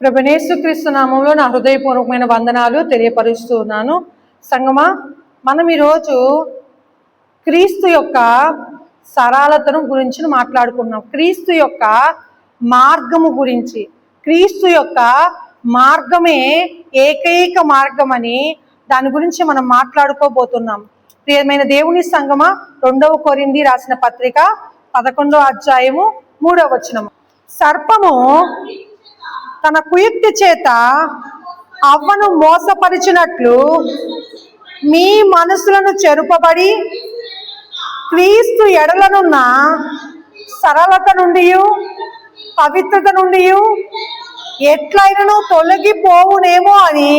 ప్రభనేసుక్రీస్తు నామంలో నా హృదయపూర్వకమైన వందనాలు తెలియపరుస్తూ ఉన్నాను సంగమా మనం ఈరోజు క్రీస్తు యొక్క సరళతను గురించి మాట్లాడుకున్నాం క్రీస్తు యొక్క మార్గము గురించి. క్రీస్తు యొక్క మార్గమే ఏకైక మార్గం అని దాని గురించి మనం మాట్లాడుకోబోతున్నాం. ప్రియమైన దేవుని సంగమ రెండవ కొరింది రాసిన పత్రిక పదకొండవ అధ్యాయము మూడవ వచనము. సర్పము తన కుయుక్తి చేత అవ్వను మోసపరిచినట్లు మీ మనసులను చెరుపబడి క్రీస్తు ఎడలనున్న సరళత నుండి పవిత్రత నుండి ఎట్లయినను తొలగిపోవునేమో అని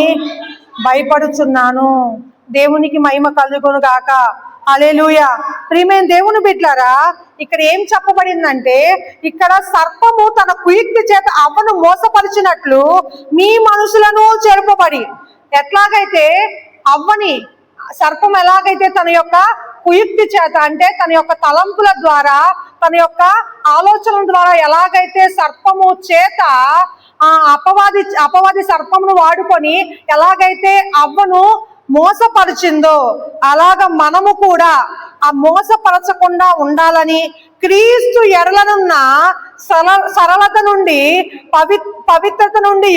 భయపడుచున్నాను. దేవునికి మహిమ కలుగును గాక అలేలుయ ప్రియమైన దేవుని బిడ్లారా ఇక్కడ ఏం చెప్పబడిందంటే ఇక్కడ సర్పము తన కుయుక్తి చేత అవ్వను మోసపరిచినట్లు మీ మనుషులను చెరుపబడి. ఎట్లాగైతే అవ్వని సర్పం ఎలాగైతే తన యొక్క కుయుక్తి చేత అంటే తన యొక్క తలంపుల ద్వారా తన యొక్క ఆలోచనల ద్వారా ఎలాగైతే సర్పము చేత ఆ అపవాది అపవాది సర్పమును వాడుకొని ఎలాగైతే అవ్వను మోసపరిచిందో అలాగ మనము కూడా ఆ మోసపరచకుండా ఉండాలని క్రీస్తు ఎడలనున్న సరళ సరళత నుండి పవి పవిత్రత నుండి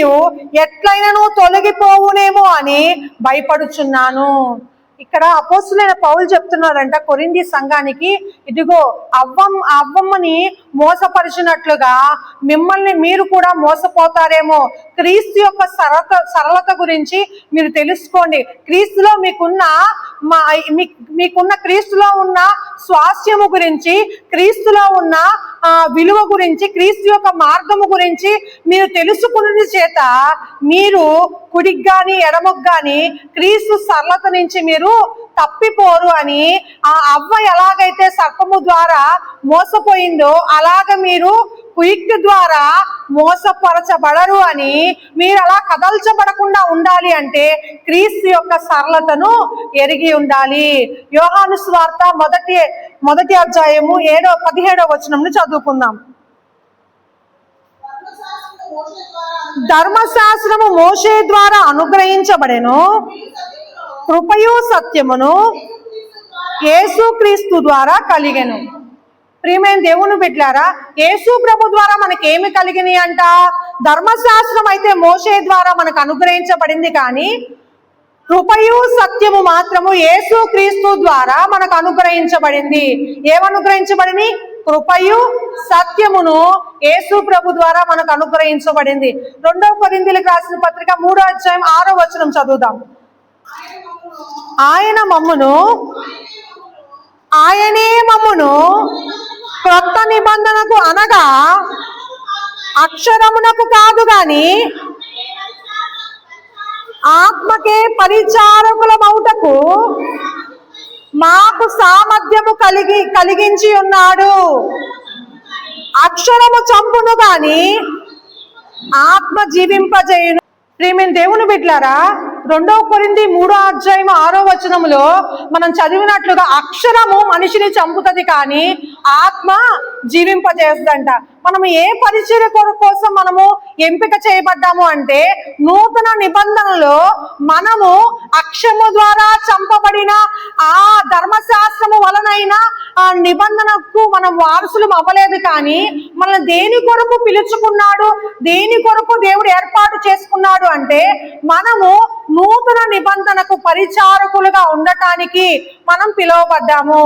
ఎట్లయినను తొలగిపోవునేమో అని భయపడుచున్నాను. ఇక్కడ అపోస్తులైన పౌలు చెప్తున్నారంట కొరింది సంఘానికి ఇదిగో అవ్వం అవ్వమ్మని మోసపరిచినట్లుగా మిమ్మల్ని మీరు కూడా మోసపోతారేమో క్రీస్తు యొక్క సరళత సరళత గురించి మీరు తెలుసుకోండి. క్రీస్తులో మీకున్న మా మీకున్న క్రీస్తులో ఉన్న స్వాస్థ్యము గురించి క్రీస్తులో ఉన్న ఆ, విలువ గురించి క్రీస్తు యొక్క మార్గము గురించి మీరు తెలుసుకున్న చేత మీరు కుడికి కానీ ఎడమకు కానీ క్రీస్తు సరళత నుంచి మీరు తప్పిపోరు అని ఆ అవ్వ ఎలాగైతే సర్పము ద్వారా మోసపోయిందో అలాగ మీరు క్విక్ ద్వారా మోసపరచబడరు అని మీరు అలా కదల్చబడకుండా ఉండాలి అంటే క్రీస్తు యొక్క సరళతను ఎరిగి ఉండాలి. యోహాను స్వార్త మొదటి మొదటి అధ్యాయము ఏడో పదిహేడో వచనంను చదువుకుందాం. ధర్మశాస్త్రము మోషే ద్వారా అనుగ్రహించబడెను. కృపయు సత్యమును యేసుక్రీస్తు ద్వారా కలిగెను. ప్రియమైన దేవుని బిడ్డారా యేసు ప్రభు ద్వారా మనకి ఏమి కలిగినాయి అంట? ధర్మశాస్త్రం అయితే మోసే ద్వారా మనకు అనుగ్రహించబడింది కానీ కృపయు సత్యము మాత్రము యేసు క్రీస్తు ద్వారా మనకు అనుగ్రహించబడింది. ఏమనుగ్రహించబడింది? కృపయు సత్యమును యేసు ప్రభు ద్వారా మనకు అనుగ్రహించబడింది. రెండవ కొరిందీలకు రాసిన పత్రిక మూడో అధ్యాయం ఆరో వచనం చదువుదాం. ఆయన మమ్మును ఆయనే మమ్మును క్రొత్త నిబంధనకు అనగా అక్షరమునకు కాదు గాని ఆత్మకే పరిచారకులమౌటకు మాకు సామర్థ్యము కలిగి కలిగించి ఉన్నాడు. అక్షరము చంపును గాని ఆత్మ జీవింపజేయును. ప్రేమైన దేవుని బిడ్లారా రెండవ కొరింది మూడో అధ్యాయం ఆరో వచనములో మనం చదివినట్లుగా అక్షరము మనిషిని చంపుతుంది కానీ ఆత్మ జీవింపజేస్తుందంట. మనం ఏ పరిచర్య కోసం మనము ఎంపిక చేయబడ్డాము అంటే నూతన నిబంధనలో మనము అక్షము ద్వారా చంపబడిన ఆ ధర్మశాస్త్రము వలనైనా ఆ నిబంధనకు మనం వారసులు అవ్వలేదు కానీ మన దేని కొరకు పిలుచుకున్నాడు దేని కొరకు దేవుడు ఏర్పాటు చేసుకున్నాడు అంటే మనము నూతన నిబంధనకు పరిచారకులుగా ఉండటానికి మనం పిలువబడ్డాము.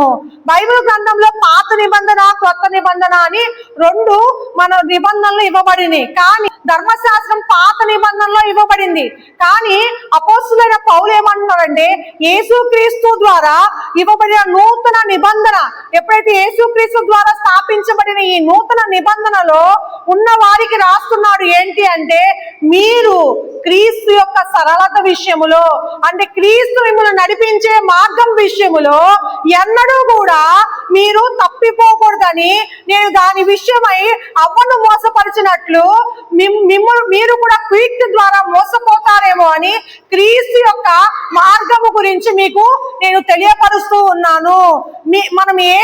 బైబిల్ గ్రంథంలో పాత నిబంధన కొత్త నిబంధన అని రెండు మన నిబంధనలు ఇవ్వబడినాయి కానీ ధర్మశాస్త్రం పాత నిబంధనలో ఇవ్వబడింది. కానీ అపోస్తులైన పౌలు ఏమంటున్నారంటే యేసుక్రీస్తు ద్వారా ఇవ్వబడిన నూతన నిబంధన ఎప్పుడైతే యేసుక్రీస్తు ద్వారా స్థాపించబడిన ఈ నూతన నిబంధనలో ఉన్న వారికి రాస్తున్నాడు ఏంటి అంటే మీరు క్రీస్తు యొక్క సరళత విషయములో అంటే క్రీస్తు మిమ్మల్ని నడిపించే మార్గం విషయములో ఎన్నడూ కూడా మీరు తప్పిపోకూడదని నేను దాని విషయమై అవ్వను మోసపరిచినట్లు మిమ్- మిమ్మల్ని మీరు కూడా క్విక్ ద్వారా మోసపోతారేమో అని క్రీస్తు యొక్క మార్గము గురించి మీకు నేను తెలియపరుస్తూ ఉన్నాను. మీ మనం ఏ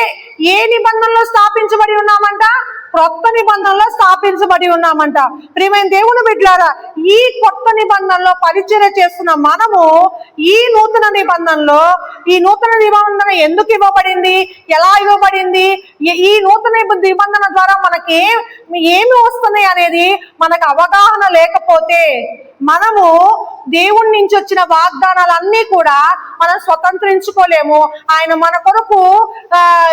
ఏ నిబంధనలో స్థాపించబడి ఉన్నామంట? క్రొత్త నిబంధనలో స్థాపించబడి ఉన్నామంట. ప్రియమైన దేవుని బిడ్డారా ఈ కొత్త నిబంధనలో పరిచయం చేస్తున్న మనము ఈ నూతన నిబంధనలో ఈ నూతన నిబంధన ఎందుకు ఇవ్వబడింది? ఎలా ఇవ్వబడింది ఈ- నూతన నిబంధన ద్వారా మనకి ఏమి వస్తున్నాయి అనేది మనకు అవగాహన లేకపోతే మనము దేవుడి నుంచి వచ్చిన వాగ్దానాలన్నీ కూడా మనం స్వతంత్రించుకోలేము. ఆయన మన కొరకు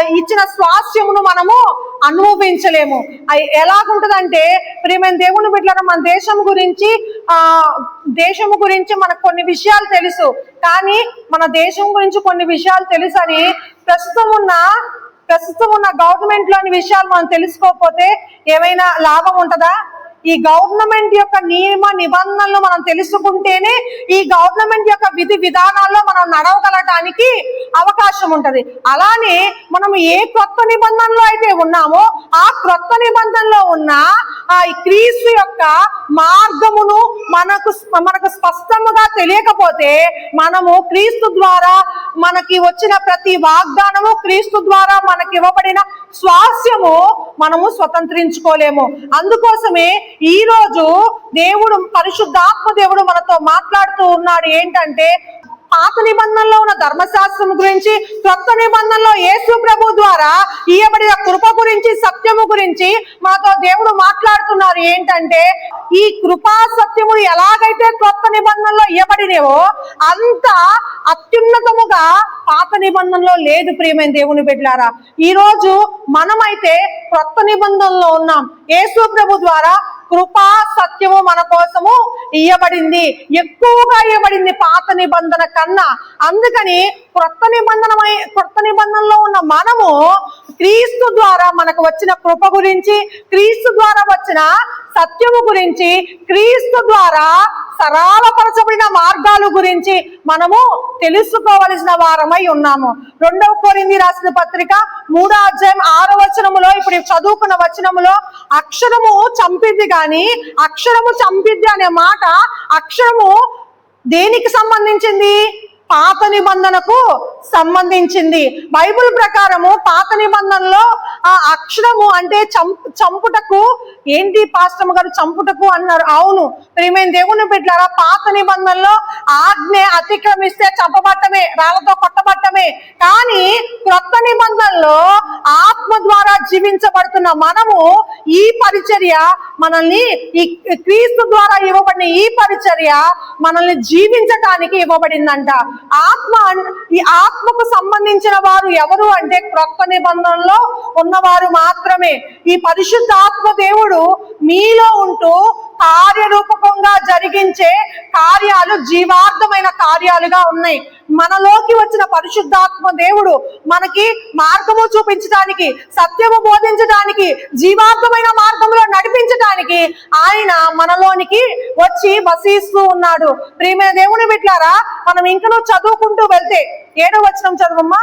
ఇచ్చిన స్వాస్థ్యమును మనము అనుభవించలేము. అయి ఎలాగుంటుందంటే ప్రియమైన దేవుని బిడ్డల మన దేశం గురించి ఆ దేశం గురించి మనకు కొన్ని విషయాలు తెలుసు. కానీ మన దేశం గురించి కొన్ని విషయాలు తెలుసు అని ప్రస్తుతం ఉన్న ప్రస్తుతం ఉన్న గవర్నమెంట్లోని విషయాలు మనం తెలుసుకోకపోతే ఏమైనా లాభం ఉంటుందా? ఈ గవర్నమెంట్ యొక్క నియమ నిబంధనలు మనం తెలుసుకుంటేనే ఈ గవర్నమెంట్ యొక్క విధి విధానాల్లో మనం నడవగలటానికి అవకాశం ఉంటుంది. అలానే మనం ఏ క్రొత్త నిబంధనలో అయితే ఉన్నామో ఆ క్రొత్త నిబంధనలో ఉన్న ఆ ఈ క్రీస్తు యొక్క మార్గమును మనకు మనకు స్పష్టముగా తెలియకపోతే మనము క్రీస్తు ద్వారా మనకి వచ్చిన ప్రతి వాగ్దానము క్రీస్తు ద్వారా మనకి ఇవ్వబడిన స్వాస్యము మనము స్వతంత్రించుకోలేము. అందుకోసమే ఈరోజు దేవుడు పరిశుద్ధాత్మ దేవుడు మనతో మాట్లాడుతూ ఉన్నాడు ఏంటంటే పాత నిబంధనలో ఉన్న ధర్మశాస్త్రం గురించి కొత్త నిబంధనలో యేసు ప్రభు ద్వారా ఇయబడిన కృప గురించి సత్యము గురించి మాతో దేవుడు మాట్లాడుతున్నారు. ఏంటంటే ఈ కృపా సత్యములు ఎలాగైతే కొత్త నిబంధనలో ఇవ్వబడినవో అంత అత్యున్నతముగా పాత నిబంధనలో లేదు ప్రియమైన దేవుని బిడ్డారా ఈరోజు మనమైతే కొత్త నిబంధనలో ఉన్నాం. యేసు ప్రభు ద్వారా కృపా సత్యము మన కోసము ఇయ్యబడింది. ఎక్కువగా ఇవ్వబడింది పాత నిబంధన కన్నా. అందుకని క్రొత్త నిబంధనమై క్రొత్త నిబంధనలో ఉన్న మనము క్రీస్తు ద్వారా మనకు వచ్చిన కృప గురించి క్రీస్తు ద్వారా వచ్చిన సత్యము గురించి క్రీస్తు ద్వారా సరళపరచబడిన మార్గాలు గురించి మనము తెలుసుకోవలసిన వారమై ఉన్నాము. రెండవ కోరింది రాసిన పత్రిక మూడో అధ్యాయం ఆరో వచనములో ఇప్పుడు చదువుకున్న వచనములో అక్షరము చంపిద్ది కానీ అక్షరము చంపిద్ది అనే మాట అక్షరము దేనికి సంబంధించింది? పాత నిబంధనకు సంబంధించింది. బైబిల్ ప్రకారము పాత నిబంధనలో ఆ అక్షరము అంటే చంపుటకు ఏంటి పాస్టమ్ గారు చంపుటకు అన్నారు. అవును. ప్రియమైన దేవుని బిడ్డారా పాత నిబంధనలో ఆజ్ఞ అతిక్రమిస్తే చంపబట్టమే రాళ్ళతో కొట్టబట్టమే. కానీ క్రొత్త నిబంధనలో ఆత్మ ద్వారా జీవించబడుతున్న మనము ఈ పరిచర్య మనల్ని ఈ క్రీస్తు ద్వారా ఇవ్వబడిన ఈ పరిచర్య మనల్ని జీవించటానికి ఇవ్వబడిందంట. ఆత్మ ఈ ఆత్మకు సంబంధించిన వారు ఎవరు అంటే క్రొత్త నిబంధనలో ఉన్నవారు మాత్రమే. ఈ పరిశుద్ధ ఆత్మ దేవుడు మీలో ఉంటూ కార్యరూపకంగా జరిగించే కార్యాలు జీవార్థమైన కార్యాలుగా ఉన్నాయి. మనలోకి వచ్చిన పరిశుద్ధాత్మ దేవుడు మనకి మార్గము చూపించడానికి సత్యము బోధించడానికి జీవార్థమైన మార్గంలో నడిపించడానికి ఆయన మనలోనికి వచ్చి వసిస్తూ ఉన్నాడు. ప్రియమైన దేవుని బిడ్డారా మనం ఇంకనూ చదువుకుంటూ వెళ్తే ఏడో వచనం చదువమ్మా?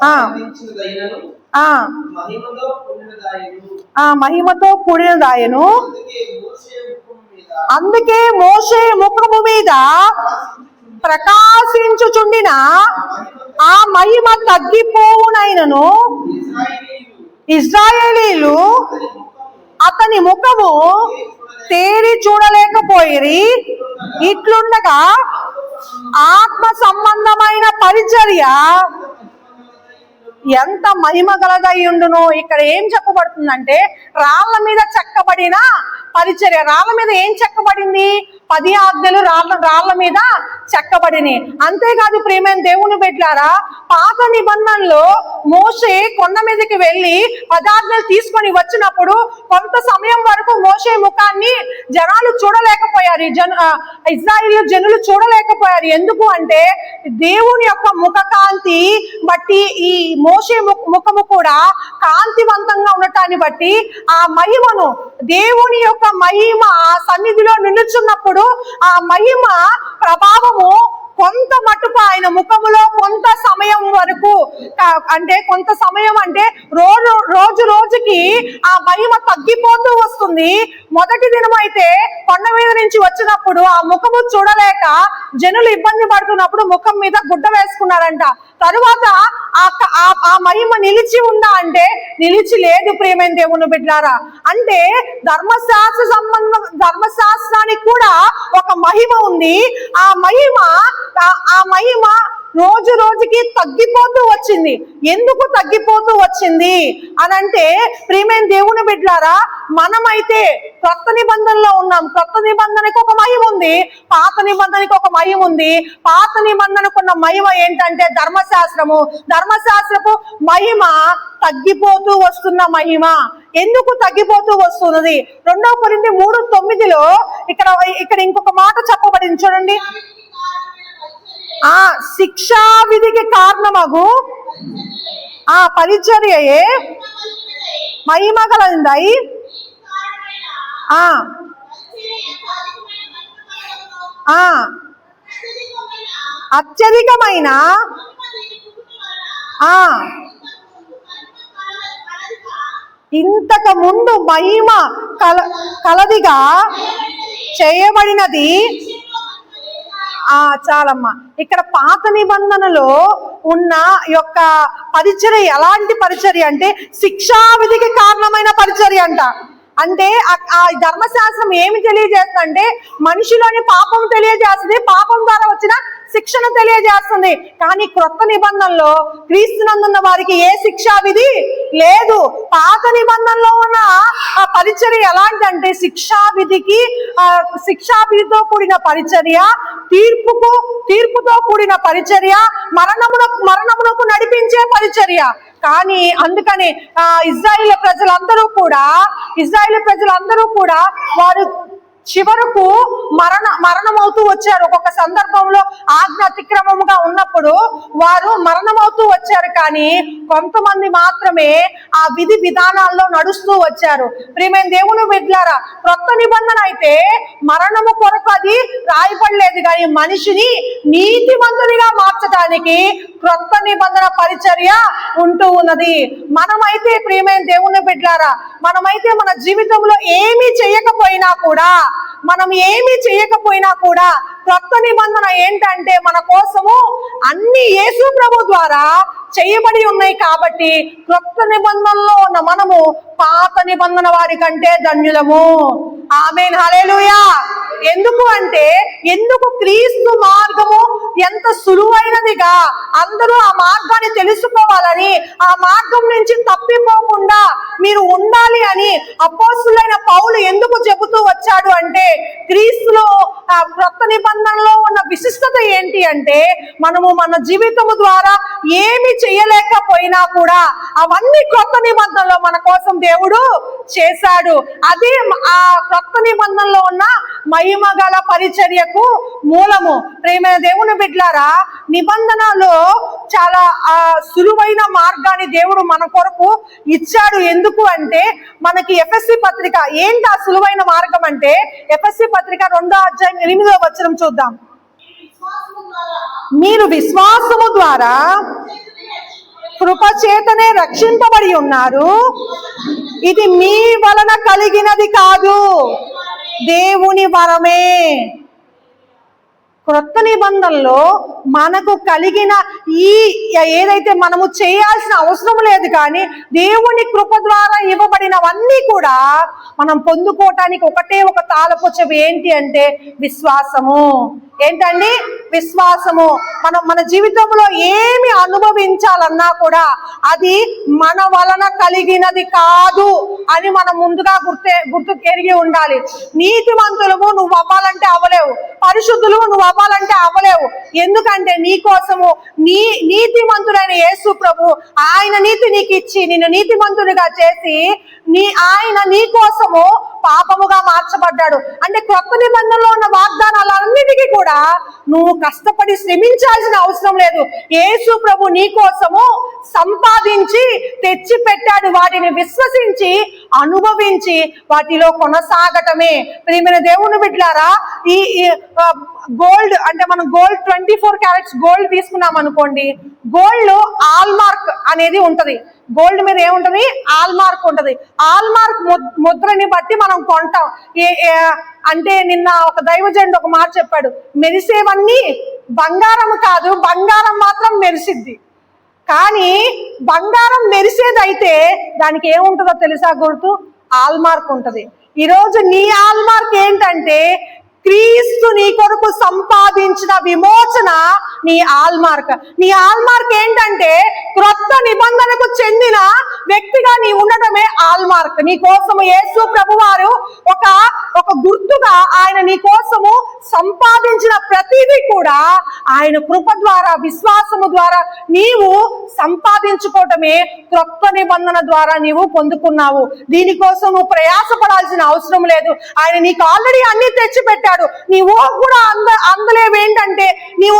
ఆ. ఆ. ఆ మహిమతో కూడినదాయను. అందుకే మోసే ముఖము మీద ప్రకాశించుచుండిన ఆ మహిమ తగ్గిపోవునైనను ఇజ్రాయేలీలు అతని ముఖము తేరి చూడలేకపోయిరి. ఇట్లుండగా ఆత్మ సంబంధమైన పరిచర్య ఎంత మహిమ గలదై ఉండును ఇక్కడ ఏం చెప్పబడుతుందంటే రాళ్ళ మీద చెక్కబడిన పరిచర్య. రాళ్ళ మీద ఏం చెక్కబడింది? పది ఆజ్ఞలు రాళ్ళ రాళ్ళ మీద చెక్కబడినాయి. అంతేకాదు ప్రేమైన దేవుని పెట్టారా పాత నిబంధనలో మోసే కొండ మీదకి వెళ్ళి పదార్థాలు తీసుకొని వచ్చినప్పుడు కొంత సమయం వరకు మోసే ముఖాన్ని జనాలు చూడలేకపోయారు. ఈ జన ఇజ్రాయిల్ జనులు చూడలేకపోయారు. ఎందుకు అంటే దేవుని యొక్క ముఖ కాంతి బట్టి ఈ మోసే ము- ముఖము కూడా కాంతివంతంగా ఉండటాన్ని బట్టి ఆ మహిమను దేవుని యొక్క మహిమ ఆ సన్నిధిలో నిలుచున్నప్పుడు ఆ మహిమ ప్రభావము కొంత మటుకు ఆయన ముఖములో కొంత సమయం వరకు అంటే కొంత సమయం అంటే రోజు రోజు రోజుకి ఆ మహిమ తగ్గిపోతూ వస్తుంది. మొదటి దినం అయితే కొండ మీద నుంచి వచ్చినప్పుడు ఆ ముఖము చూడలేక జనులు ఇబ్బంది పడుతున్నప్పుడు ముఖం మీద గుడ్డ వేసుకున్నారంట. తరువాత ఆ ఆ- ఆ మహిమ నిలిచి ఉందా అంటే నిలిచి లేదు ప్రేమైన దేవుని బిడ్డారా. అంటే ధర్మశాస్త్ర సంబంధం ధర్మశాస్త్రానికి కూడా ఒక మహిమ ఉంది. ఆ మహిమ ఆ- మహిమ రోజు రోజుకి తగ్గిపోతూ వచ్చింది. ఎందుకు తగ్గిపోతూ వచ్చింది? అని అంటే ప్రియమైన దేవుని బిడ్డారా మనమైతే కొత్త నిబంధనలో ఉన్నాం. కొత్త నిబంధనకు ఒక మహిమ ఉంది. పాత నిబంధనకు ఒక మహిమ ఉంది. పాత నిబంధనకు ఉన్న మహిమ ఏంటంటే ధర్మశాస్త్రము. ధర్మశాస్త్రపు మహిమ తగ్గిపోతూ వస్తున్న మహిమ. ఎందుకు తగ్గిపోతూ వస్తున్నది? రెండవ కొరింది మూడు తొమ్మిదిలో ఇక్కడ ఇక్కడ ఇంకొక మాట చెప్పబడింది. చూడండి. ఆ శిక్షా విధికి కారణమగు ఆ పరిచర్యయే మహిమ కలదిందాయి ఆ. అత్యధికమైన ఆ. ఇంతకు ముందు మహిమ కల కలదిగా చేయబడినది ఆ చాలమ్మ. ఇక్కడ పాత నిబంధనలో ఉన్న యొక్క పరిచర్య ఎలాంటి పరిచర్య అంటే శిక్షా విధికి కారణమైన పరిచర్య అంట. అంటే ఆ- ధర్మశాస్త్రం ఏమి తెలియజేస్తుందంటే మనిషిలోని పాపం తెలియజేస్తుంది పాపం ద్వారా వచ్చిన శిక్షను తెలియజేస్తుంది. కానీ క్రొత్త నిబంధనలో క్రీస్తునందున్న వారికి ఏ శిక్షా విధి లేదు. పాత నిబంధనలో ఉన్న ఆ పరిచర్య ఎలాంటిదంటే శిక్షా విధికి ఆ శిక్షా విధితో కూడిన పరిచర్య తీర్పుకు తీర్పుతో కూడిన పరిచర్య మరణమునకు మరణమునకు నడిపించే పరిచర్య. కానీ అందుకని ఆ ఇజ్రాయిల్ ప్రజలందరూ కూడా ఇజ్రాయిల్ ప్రజలందరూ కూడా వారు చివరకు మరణ మరణమవుతూ వచ్చారు. ఒక్కొక్క సందర్భంలో ఆజ్ఞ అతిక్రమముగా ఉన్నప్పుడు వారు మరణమవుతూ వచ్చారు. కానీ కొంతమంది మాత్రమే ఆ విధి విధానాల్లో నడుస్తూ వచ్చారు. ప్రియమైన దేవుని బిడ్లారా క్రొత్త నిబంధన అయితే మరణము కొరకు అది రాయబడలేదు. కానీ మనిషిని నీతిమంతునిగా మార్చడానికి క్రొత్త నిబంధన పరిచర్య ఉంటూ ఉన్నది. మనమైతే ప్రియమైన దేవుని బిడ్లారా మనమైతే మన జీవితంలో ఏమీ చేయకపోయినా కూడా మనం ఏమి చేయకపోయినా కూడా క్రొత్త నిబంధన ఏంటంటే మన కోసము అన్ని యేసు ప్రభు ద్వారా చేయబడి ఉన్నాయి కాబట్టి క్రొత్త నిబంధనలో ఉన్న మనము పాత నిబంధన వారి కంటే ధన్యులము. ఆమె హలేలుయా ఎందుకు అంటే ఎందుకు క్రీస్తు మార్గము ఎంత సులువైనదిగా అందరూ ఆ మార్గాన్ని తెలుసుకోవాలని ఆ మార్గం నుంచి తప్పిపోకుండా మీరు ఉండాలి అని అపోసులైన పౌలు ఎందుకు చెబుతూ వచ్చాడు అంటే క్రీస్తులో ఆ క్రొత్త నిబంధనలో ఉన్న విశిష్టత ఏంటి అంటే మనము మన జీవితము ద్వారా ఏమి చేయలేకపోయినా కూడా అవన్నీ క్రొత్త నిబంధనలో మన కోసం దేవుడు చేశాడు. అదే ఆ క్రొత్త నిబంధనలో ఉన్న మహిమ గల పరిచర్యకు మూలము. ప్రేమైన దేవుని బిడ్లారా నిబంధనలో చాలా ఆ సులువైన మార్గాన్ని దేవుడు మన కొరకు ఇచ్చాడు. ఎందుకు అంటే మనకి ఎఫ్ఎస్సి పత్రిక ఏంటి ఆ సులువైన మార్గం అంటే ఎఫ్ఎస్సి పత్రిక రెండో అధ్యాయం ఎనిమిదో వచనం చూద్దాం. మీరు విశ్వాసము ద్వారా కృపచేతనే రక్షింపబడి ఉన్నారు. ఇది మీ వలన కలిగినది కాదు. దేవుని వరమే. క్రొత్త నిబంధనలో మనకు కలిగిన ఈ ఏదైతే మనము చేయాల్సిన అవసరం లేదు కానీ దేవుని కృప ద్వారా ఇవ్వబడినవన్నీ కూడా మనం పొందుకోవటానికి ఒకటే ఒక తాళపొచ్చవి ఏంటి అంటే విశ్వాసము. ఏంటండి? విశ్వాసము. మనం మన జీవితంలో ఏమి అనుభవించాలన్నా కూడా అది మన వలన కలిగినది కాదు అని మనం ముందుగా గుర్తే గుర్తు ఎరిగి ఉండాలి. నీతివంతులము నువ్వు అవ్వాలంటే అవ్వలేవు. పరిశుద్ధులు నువ్వు అవ్వాలంటే అవ్వలేవు. ఎందుకంటే నీ కోసము నీ నీతిమంతుడైన యేసు ప్రభు ఆయన నీతి నీకు ఇచ్చి నిన్ను నీతిమంతుడిగా చేసి నీ ఆయన నీ కోసము పాపముగా మార్చబడ్డాడు. అంటే క్రొత్త నిబంధనలో ఉన్న వాగ్దానాలన్నిటికీ కూడా నువ్వు కష్టపడి శ్రమించాల్సిన అవసరం లేదు. యేసు ప్రభు నీ కోసము సంపాదించి తెచ్చి పెట్టాడు వాటిని విశ్వసించి అనుభవించి వాటిలో కొనసాగటమే. ప్రియమైన దేవుని బిడ్డారా ఈ గోల్డ్ అంటే మనం gold twenty four carats gold తీసుకున్నాం అనుకోండి గోల్డ్లో ఆల్మార్క్ అనేది ఉంటది. గోల్డ్ మీద ఏముంటది? ఆల్మార్క్ ఉంటది. ఆల్మార్క్ ముద్రని బట్టి మనం కొంటాం. ఏ- అంటే నిన్న ఒక దైవజండు ఒక మాట చెప్పాడు మెరిసేవన్నీ బంగారం కాదు బంగారం మాత్రం మెరిసిద్ది. కానీ బంగారం మెరిసేదైతే దానికి ఏముంటుందో తెలుసా గుర్తు? ఆల్మార్క్ ఉంటుంది ఉంటది. ఈరోజు నీ ఆల్మార్క్ ఏంటంటే క్రీస్తు నీ కొరకు సంపాదించిన విమోచన నీ ఆల్ మార్క్ నీ ఆల్ మార్క్ ఏంటంటే క్రొత్త నిబంధనకు చెందిన వ్యక్తిగా నీ ఉండటమే ఆల్ మార్క్ నీ కోసము యేసు ప్రభువారు ఒక ఒక గుర్తుగా ఆయన నీ కోసము సంపాదించిన ప్రతిదీ కూడా ఆయన కృప ద్వారా విశ్వాసము ద్వారా నీవు సంపాదించుకోవటమే క్రొత్త నిబంధన ద్వారా నీవు పొందుకున్నావు. దీనికోసం నువ్వు ప్రయాసపడాల్సిన అవసరం లేదు. ఆయన నీకు ఆల్రెడీ అన్ని తెచ్చిపెట్టాడు. నీ ఊహ కూడా అంద అందలేవేంటంటే ఏంటంటే నీవు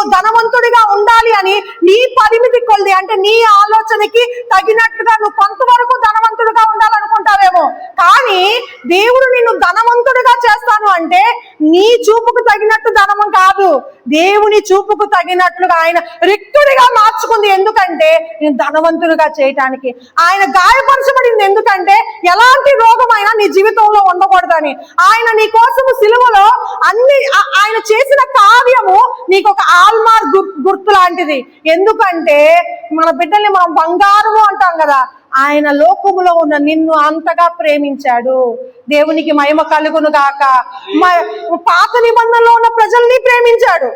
ధనవంతుడిగా ఉండాలి అని నీ పరిమితి కొలిది. అంటే నీ ఆలోచనకి తగినట్టుగా నువ్వు కొంతవరకు ధనవంతుడిగా ఉండాలనుకుంటావేమో. కానీ దేవుడు నిన్ను ధనవంతుడిగా చేస్తాను అంటే నీ చూపుకు తగినట్టు ధనము కాదు. దేవుని చూపుకు తగినట్లుగా ఆయన రిక్తుడిగా మార్చుకుంది. ఎందుకంటే నేను ధనవంతుడిగా చేయటానికి. ఆయన గాయపరచబడింది ఎందుకంటే ఎలాంటి రోగమైనా నీ జీవితంలో ఉండకూడదని. ఆయన నీ కోసము సిలువలో అన్ని ఆయన చేసిన కార్యము నీకు ఒక ఆల్మార్ గుర్తు లాంటిది. ఎందుకంటే మన బిడ్డల్ని మనం బంగారము అంటాం కదా ఆయన లోకములో ఉన్న నిన్ను అంతగా ప్రేమించాడు. దేవునికి మహిమ కలుగును గాక. పాత నిబంధనలో ఉన్న ప్రజల్ని ప్రేమించాడు.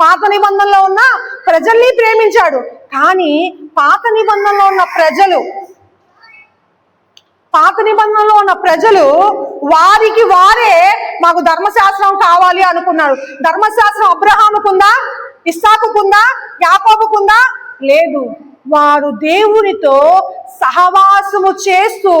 పాత నిబంధనలో ఉన్న ప్రజల్ని ప్రేమించాడు. కానీ పాత నిబంధనలో ఉన్న ప్రజలు పాత నిబంధనలో ఉన్న ప్రజలు వారికి వారే మాకు ధర్మశాస్త్రం కావాలి అనుకున్నారు. ధర్మశాస్త్రం అబ్రహాముకుందా? ఇస్సాకుకుందా యాకోబుకుందా? లేదు. వారు దేవునితో సహవాసము చేస్తూ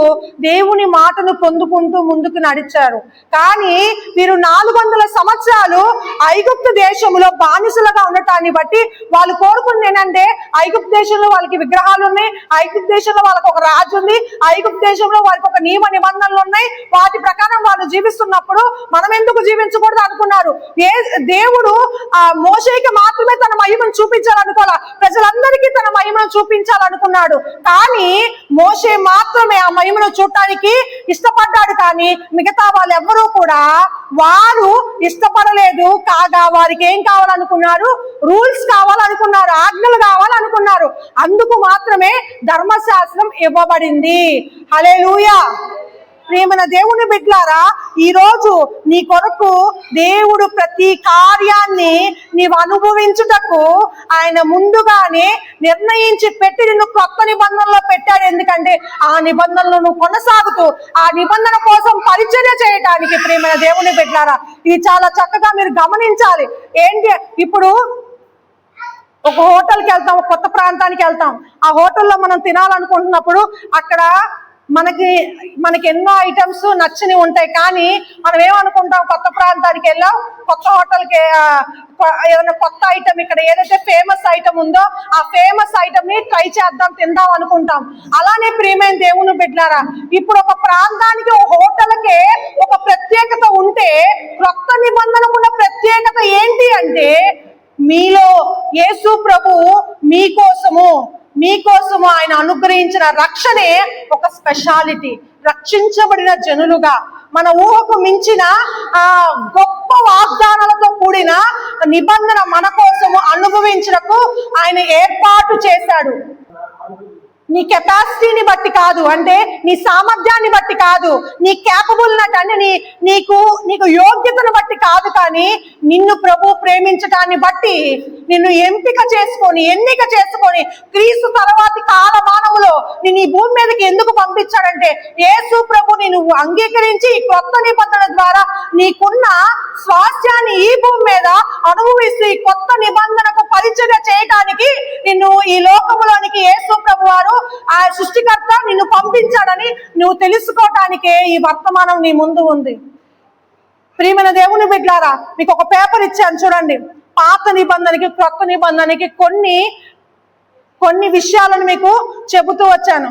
దేవుని మాటను పొందుకుంటూ ముందుకు నడిచారు. కానీ వీరు నాలుగు వందల సంవత్సరాలు ఐగుప్తు దేశంలో బానిసలుగా ఉండటాన్ని బట్టి వాళ్ళు కోరుకుంది ఏంటంటే ఐగుప్తు దేశంలో వాళ్ళకి విగ్రహాలు ఉన్నాయి ఐగుప్తు దేశంలో వాళ్ళకి ఒక రాజు ఉంది ఐగుప్తు దేశంలో వాళ్ళకి ఒక నియమ నిబంధనలు ఉన్నాయి. వాటి ప్రకారం వాళ్ళు జీవిస్తున్నప్పుడు మనం ఎందుకు జీవించకూడదు అనుకున్నారు? ఏ దేవుడు ఆ మోషేకి మాత్రమే తన మహిమను చూపించాలనుకోవాలా ప్రజలందరికీ తన మహిమను చూపించాలనుకున్నాడు. కానీ మోషే మాత్రమే ఆ మహిమను చూడటానికి ఇష్టపడ్డాడు. కానీ మిగతా వాళ్ళు ఎవరూ కూడా వారు ఇష్టపడలేదు. కాగా వారికి ఏం కావాలనుకున్నారు? రూల్స్ కావాలనుకున్నారు. ఆజ్ఞలు కావాలనుకున్నారు. అందుకు మాత్రమే ధర్మశాస్త్రం ఇవ్వబడింది. హల్లెలూయా. ప్రేమన దేవుని బిడ్లారా ఈరోజు నీ కొరకు దేవుడు ప్రతి కార్యాన్ని నీవు అనుభవించుటకు ఆయన ముందుగానే నిర్ణయించి పెట్టి నిన్ను కొత్త నిబంధనలో పెట్టాడు. ఎందుకంటే ఆ నిబంధనలు నువ్వు కొనసాగుతూ ఆ నిబంధన కోసం పరిచర్య చేయటానికి ప్రేమన దేవుని బిడ్లారా ఇది చాలా చక్కగా మీరు గమనించాలి. ఏంటి? ఇప్పుడు ఒక హోటల్కి వెళ్తాం కొత్త ప్రాంతానికి వెళ్తాం. ఆ హోటల్లో మనం తినాలనుకుంటున్నప్పుడు అక్కడ మనకి మనకి ఎన్నో ఐటమ్స్ నచ్చని ఉంటాయి. కానీ మనం ఏమనుకుంటాం? కొత్త ప్రాంతానికి వెళ్ళాం కొత్త హోటల్కి ఏదైనా కొత్త ఐటమ్ ఇక్కడ ఏదైతే ఫేమస్ ఐటమ్ ఉందో ఆ ఫేమస్ ఐటమ్ని ట్రై చేద్దాం తిందాం అనుకుంటాం. అలానే ప్రియమైన దేవుని బిడ్డారా ఇప్పుడు ఒక ప్రాంతానికి ఒక హోటల్కే ఒక ప్రత్యేకత ఉంటే కొత్త నిబంధనకున్న ప్రత్యేకత ఏంటి అంటే మీలో యేసు ప్రభు మీకోసము మీకోసము ఆయన అనుగ్రహించిన రక్షణే ఒక స్పెషాలిటీ. రక్షించబడిన జనులుగా మన ఊహకు మించిన ఆ గొప్ప వాగ్దానాలతో కూడిన నిబంధన మన కోసము అనుభవించడకు ఆయన ఏర్పాటు చేశాడు. నీ కెపాసిటీని బట్టి కాదు. అంటే నీ సామర్థ్యాన్ని బట్టి కాదు. నీ క్యాపబుల్ అంటే నీ నీకు నీకు యోగ్యతను బట్టి కాదు కానీ నిన్ను ప్రభు ప్రేమించటాన్ని బట్టి నిన్ను ఎంపిక చేసుకొని ఎన్నిక చేసుకొని క్రీస్తు తర్వాతి కాల మానవులో నేను ఈ భూమి మీదకి ఎందుకు పంపించాడంటే యేసు ప్రభు నేను అంగీకరించి కొత్త నిబంధన ద్వారా నీకున్న స్వాస్థ్యాన్ని ఈ భూమి మీద అనుభవిస్తూ ఈ కొత్త నిబంధనకు పరిచర్య చేయటానికి నిన్ను ఈ లోకంలోనికి యేసు ప్రభు వారు ఆ సృష్టికర్త నిన్ను పంపించాడని నువ్వు తెలుసుకోవటానికే ఈ వర్తమానం నీ ముందు ఉంది. ప్రియమైన దేవుని బిడ్డారా మీకు ఒక పేపర్ ఇచ్చాను చూడండి. పాత నిబంధనకి క్రొత్త నిబంధనకి కొన్ని కొన్ని విషయాలను మీకు చెబుతూ వచ్చాను.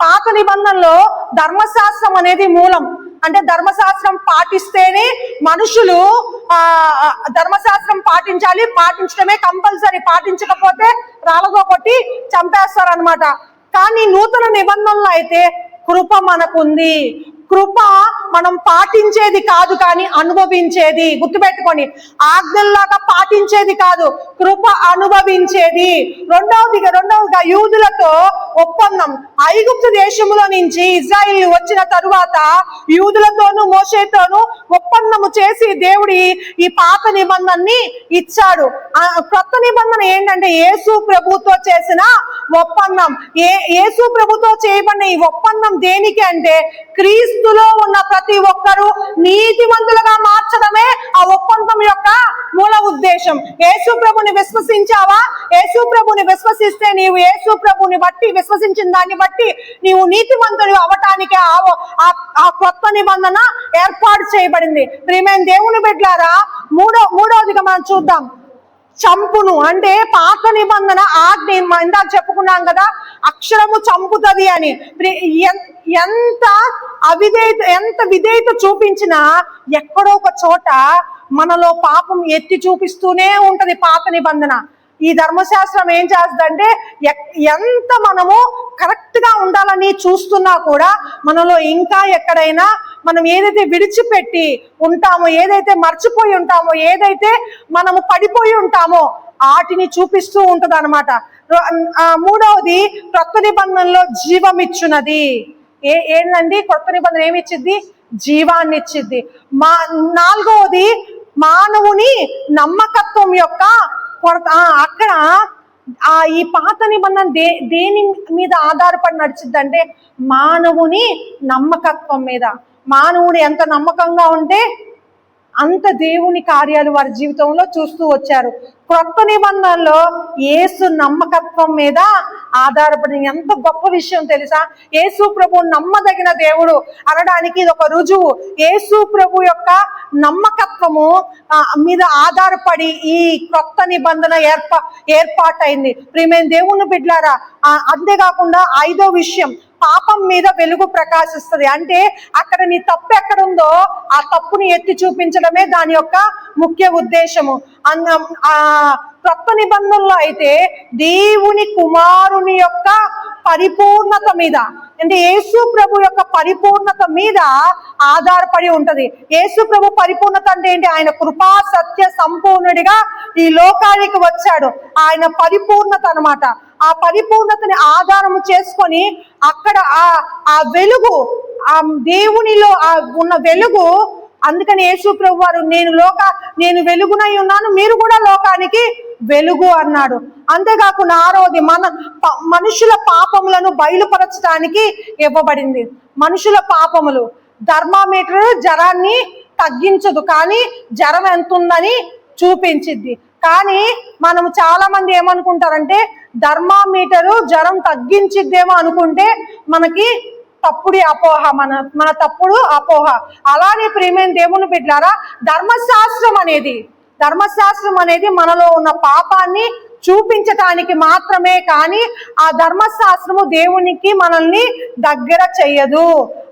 పాత నిబంధనలో ధర్మశాస్త్రం అనేది మూలం. అంటే ధర్మశాస్త్రం పాటిస్తేనే మనుషులు ఆ ధర్మశాస్త్రం పాటించాలి పాటించడమే కంపల్సరీ. పాటించకపోతే రాళ్ళతో కొట్టి చంపేస్తారు అనమాట కానీ నూతన నిబంధనలు అయితే కృప మనకుంది. కృప మనం పాటించేది కాదు కానీ అనుభవించేది. గుర్తుపెట్టుకోండి. ఆజ్ఞల్లాగా పాటించేది కాదు కృప అనుభవించేది. రెండవదిగా రెండవదిగా యూదులతో ఒప్పందం. ఐగుప్తు దేశంలో నుంచి ఇజ్రాయిల్ వచ్చిన తరువాత యూదులతోనూ మోషేతోనూ ఒప్పందము చేసి దేవుడి ఈ పాత నిబంధనని ఇచ్చాడు. కొత్త నిబంధన ఏంటంటే యేసు ప్రభుతో చేసిన ఒప్పందం. ఏ యేసు ప్రభుతో చేయబడిన ఈ ఒప్పందం దేనికి అంటే క్రీస్తులో ఉన్న ప్రతి ప్రతి ఒక్కరూ నీతిమంతులుగా మార్చడమే ఆ ఒప్పందం యొక్క మూల ఉద్దేశం. యేసు ప్రభుని విశ్వసించావా? యేసు ప్రభుని విశ్వసిస్తే నీవు యేసు ప్రభుని బట్టి విశ్వసించిన దాన్ని బట్టి నీవు నీతిమంతుడు అవటానికి ఆ ఆ- ఆ కొత్త నిబంధన ఏర్పాటు చేయబడింది. ప్రియమైన దేవుని బిడ్డారా మూడో మూడోదిగా మనం చూద్దాం. చంపును అంటే పాత నిబంధన ఆజ్ఞ ఇందాక చెప్పుకున్నాం కదా అక్షరము చంపుతుంది అని. ఎంత అవిధేయత ఎంత విధేయత చూపించినా ఎక్కడో ఒక చోట మనలో పాపం ఎత్తి చూపిస్తూనే ఉంటది పాత నిబంధన. ఈ ధర్మశాస్త్రం ఏం చేస్తుందంటే ఎక్- ఎంత మనము కరెక్ట్గా ఉండాలని చూస్తున్నా కూడా మనలో ఇంకా ఎక్కడైనా మనం ఏదైతే విడిచిపెట్టి ఉంటామో ఏదైతే మర్చిపోయి ఉంటామో ఏదైతే మనము పడిపోయి ఉంటామో వాటిని చూపిస్తూ ఉంటుంది అనమాట మూడవది కొత్త నిబంధనలో జీవమిచ్చున్నది ఏ ఏంటండి కొత్త నిబంధన ఏమి ఇచ్చిద్ది జీవాన్ని ఇచ్చిద్ది మా నాలుగవది మానవుని నమ్మకత్వం యొక్క కొరత. అక్కడ ఆ ఈ పాత నిబంధన దే దేని మీద ఆధారపడి నడిచిద్దంటే మానవుని నమ్మకత్వం మీద. మానవుడు ఎంత నమ్మకంగా ఉంటే అంత దేవుని కార్యాలు వారి జీవితంలో చూస్తూ వచ్చారు. క్రొత్త నిబంధనలో ఏసు నమ్మకత్వం మీద ఆధారపడిన ఎంత గొప్ప విషయం తెలుసా? ఏసు ప్రభు నమ్మదగిన దేవుడు అనడానికి ఇది ఒక రుజువు. ఏసు ప్రభు యొక్క నమ్మకత్వము మీద ఆధారపడి ఈ క్రొత్త నిబంధన ఏర్పా ఏర్పాటైంది. ప్రియమైన దేవుని బిడ్లారా అంతేకాకుండా ఐదో విషయం పాపం మీద వెలుగు ప్రకాశిస్తుంది. అంటే అక్కడ నీ తప్పు ఎక్కడ ఉందో ఆ తప్పుని ఎత్తి చూపించడమే దాని యొక్క ముఖ్య ఉద్దేశము. అన్న ఆ కొత్త నిబంధనలో అయితే దేవుని కుమారుని యొక్క పరిపూర్ణత మీద అంటే యేసు ప్రభు యొక్క పరిపూర్ణత మీద ఆధారపడి ఉంటది. యేసు ప్రభు పరిపూర్ణత అంటే ఏంటి? ఆయన కృపా సత్య సంపూర్ణుడిగా ఈ లోకానికి వచ్చాడు. ఆయన పరిపూర్ణత అనమాట ఆ పరిపూర్ణతని ఆధారము చేసుకొని అక్కడ ఆ ఆ వెలుగు ఆ దేవునిలో ఆ ఉన్న వెలుగు అందుకని యేసు ప్రభు వారు నేను లోక నేను వెలుగునై ఉన్నాను మీరు కూడా లోకానికి వెలుగు అన్నాడు. అంతేకాకుండా ఆరోది మన మనుషుల పాపములను బయలుపరచడానికి ఇవ్వబడింది. మనుషుల పాపములు. ధర్మామీటర్ జ్వరాన్ని తగ్గించదు కానీ జ్వరం ఎంత ఉందని చూపించిద్ది. కానీ మనం చాలా మంది ఏమనుకుంటారంటే ధర్మామీటరు జ్వరం తగ్గించిద్దేమో అనుకుంటే మనకి తప్పుడు అపోహ మన మన తప్పుడు అపోహ. అలానే ప్రేమైన దేవుని బిడ్డారా ధర్మశాస్త్రం అనేది ధర్మశాస్త్రం అనేది మనలో ఉన్న పాపాన్ని చూపించటానికి మాత్రమే కానీ ఆ ధర్మశాస్త్రము దేవునికి మనల్ని దగ్గర చెయ్యదు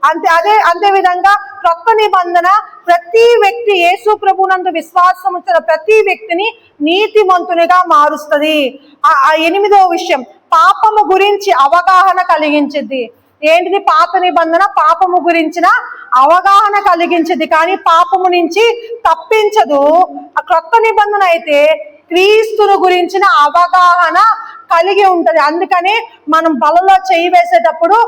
అంతే అదే అంతే విధంగా క్రొత్త నిబంధన ప్రతి వ్యక్తి యేసు ప్రభునందు విశ్వాసం ఉంచిన ప్రతి వ్యక్తిని నీతిమంతునిగా మారుస్తుంది. ఆ ఆ విషయం పాపము గురించి అవగాహన కలిగించింది ఏంటిది? పాత నిబంధన పాపము గురించిన అవగాహన కలిగించదు కానీ పాపము నుంచి తప్పించదు. ఆ క్రొత్త నిబంధన అయితే క్రీస్తును గురించిన అవగాహన కలిగి ఉంటది. అందుకని మనం బలలో చేయి వేసేటప్పుడు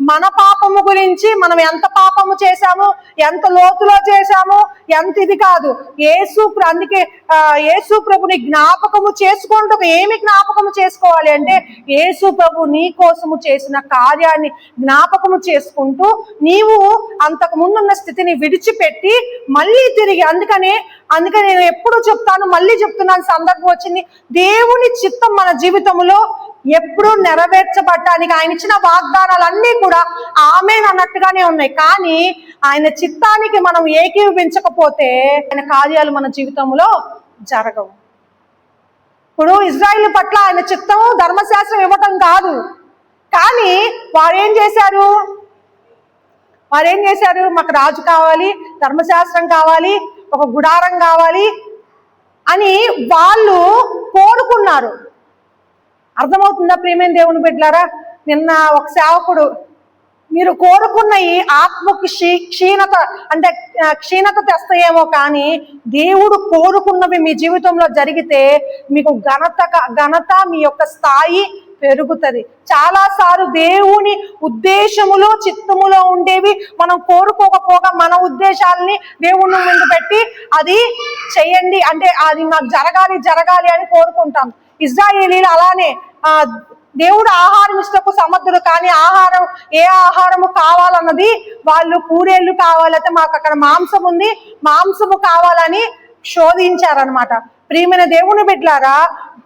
మన పాపము గురించి మనం ఎంత పాపము చేశాము ఎంత లోతులో చేశాము ఎంత ఇది కాదు. ఏసు అందుకే ఆ, యేసు ప్రభుని జ్ఞాపకము చేసుకుంటూ ఏమి జ్ఞాపకము చేసుకోవాలి అంటే ఏసు ప్రభు నీ కోసము చేసిన కార్యాన్ని జ్ఞాపకము చేసుకుంటూ నీవు అంతకు ముందున్న స్థితిని విడిచిపెట్టి మళ్ళీ తిరిగి అందుకని అందుకని నేను ఎప్పుడు చెప్తాను మళ్ళీ చెప్తున్నాను సందర్భం వచ్చింది. దేవుని చిత్తం మన జీవితంలో ఎప్పుడూ నెరవేర్చబడటానికి ఆయన ఇచ్చిన వాగ్దానాలన్నీ కూడా ఆమె అన్నట్టుగానే ఉన్నాయి. కానీ ఆయన చిత్తానికి మనం ఏకీవించకపోతే ఆయన కార్యాలు మన జీవితంలో జరగవు. ఇప్పుడు ఇజ్రాయిల్ పట్ల ఆయన చిత్తం ధర్మశాస్త్రం ఇవ్వటం కాదు. కానీ వారు ఏం చేశారు? వారు ఏం చేశారు? మాకు రాజు కావాలి ధర్మశాస్త్రం కావాలి ఒక గుడారం కావాలి అని వాళ్ళు కోరుకున్నారు. అర్థమవుతుందా ప్రియమైన దేవుని బిడ్డలారా? నిన్న ఒక సేవకుడు మీరు కోరుకున్న ఈ ఆత్మకు క్షీ క్షీణత అంటే క్షీణత తెస్తాయేమో కానీ దేవుడు కోరుకున్నవి మీ జీవితంలో జరిగితే మీకు ఘనత ఘనత మీ యొక్క స్థాయి పెరుగుతుంది. చాలా సార్లు దేవుని ఉద్దేశములో చిత్తములో ఉండేవి మనం కోరుకోకపోగా మన ఉద్దేశాలని దేవుని ముందు పెట్టి అది చేయండి. అంటే అది నాకు జరగాలి జరగాలి అని కోరుకుంటాం. ఇజ్రాయేలీలు అలానే ఆ దేవుడు ఆహారం ఇష్టకు సమర్థుడు కానీ ఆహారం ఏ ఆహారము కావాలన్నది వాళ్ళు పూరేళ్ళు కావాలంటే మాకు అక్కడ మాంసం ఉంది మాంసము కావాలని శోధించారనమాట ప్రియమైన దేవుని బిడ్లారా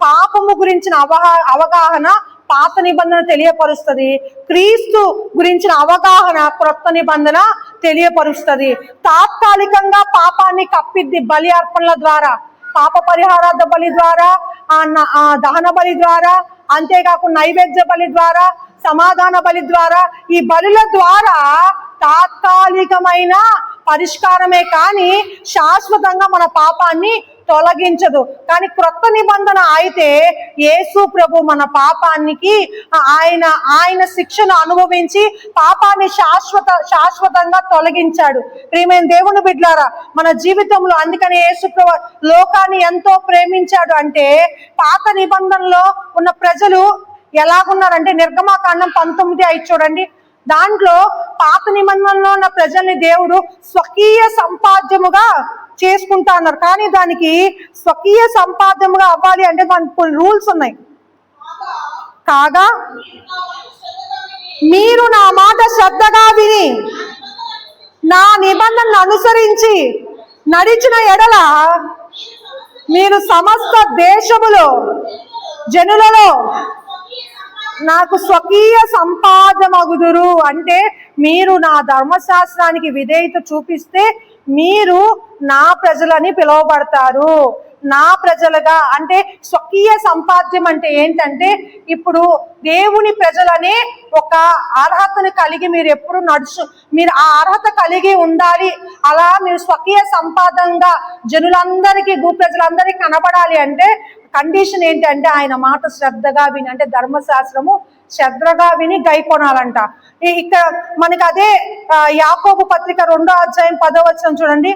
పాపము గురించిన అవగా అవగాహన పాత నిబంధన తెలియపరుస్తుంది. క్రీస్తు గురించిన అవగాహన క్రొత్త నిబంధన తెలియపరుస్తుంది. తాత్కాలికంగా పాపాన్ని కప్పిద్ది బలి అర్పణల ద్వారా పాప పరిహారార్థ బలి ద్వారా ఆ న- దహన బలి ద్వారా అంతేకాకుండా నైవేద్య బలి ద్వారా సమాధాన బలి ద్వారా ఈ బలుల ద్వారా తాత్కాలికమైన పరిష్కారమే కానీ శాశ్వతంగా మన పాపాన్ని తొలగించదు. కానీ క్రొత్త నిబంధన అయితే యేసు ప్రభు మన పాపానికి ఆయన ఆయన శిక్షను అనుభవించి పాపాన్ని శాశ్వత శాశ్వతంగా తొలగించాడు. ప్రియమైన దేవుని బిడ్లారా మన జీవితంలో అందుకని యేసు ప్రభు లోకాన్ని ఎంతో ప్రేమించాడు అంటే పాత నిబంధనలో ఉన్న ప్రజలు ఎలాగున్నారంటే నిర్గమాకాండం పంతొమ్మిది అయి చూడండి దాంట్లో పాత నిబంధనలో ఉన్న ప్రజల్ని దేవుడు స్వకీయ సంపాద్యముగా చేసుకుంటా అన్నారు కానీ దానికి స్వకీయ సంపాద్యముగా అవ్వాలి అంటే దానికి కొన్ని రూల్స్ ఉన్నాయి. కాగా మీరు నా మాట శ్రద్ధగా విని నా నిబంధనను అనుసరించి నడిచిన ఎడల మీరు సమస్త దేశములో జనులలో నాకు స్వకీయ సంపాదమగుదురు అంటే మీరు నా ధర్మశాస్త్రానికి విధేయత చూపిస్తే మీరు నా ప్రజలని పిలువబడతారు. నా ప్రజలుగా అంటే స్వకీయ సంపాద్యం అంటే ఏంటంటే ఇప్పుడు దేవుని ప్రజలనే ఒక అర్హతను కలిగి మీరు ఎప్పుడు నడుచు మీరు ఆ అర్హత కలిగి ఉండాలి. అలా మీరు స్వకీయ సంపాదనగా జనులందరికీ భూ ప్రజలందరికీ కనబడాలి అంటే కండిషన్ ఏంటంటే ఆయన మాట శ్రద్ధగా విని అంటే ధర్మశాస్త్రము శ్రద్ధగా విని గైకొనాలంట. ఇక్కడ మనకి అదే యాకోబు పత్రిక రెండో అధ్యాయం పదో వచనం చూడండి.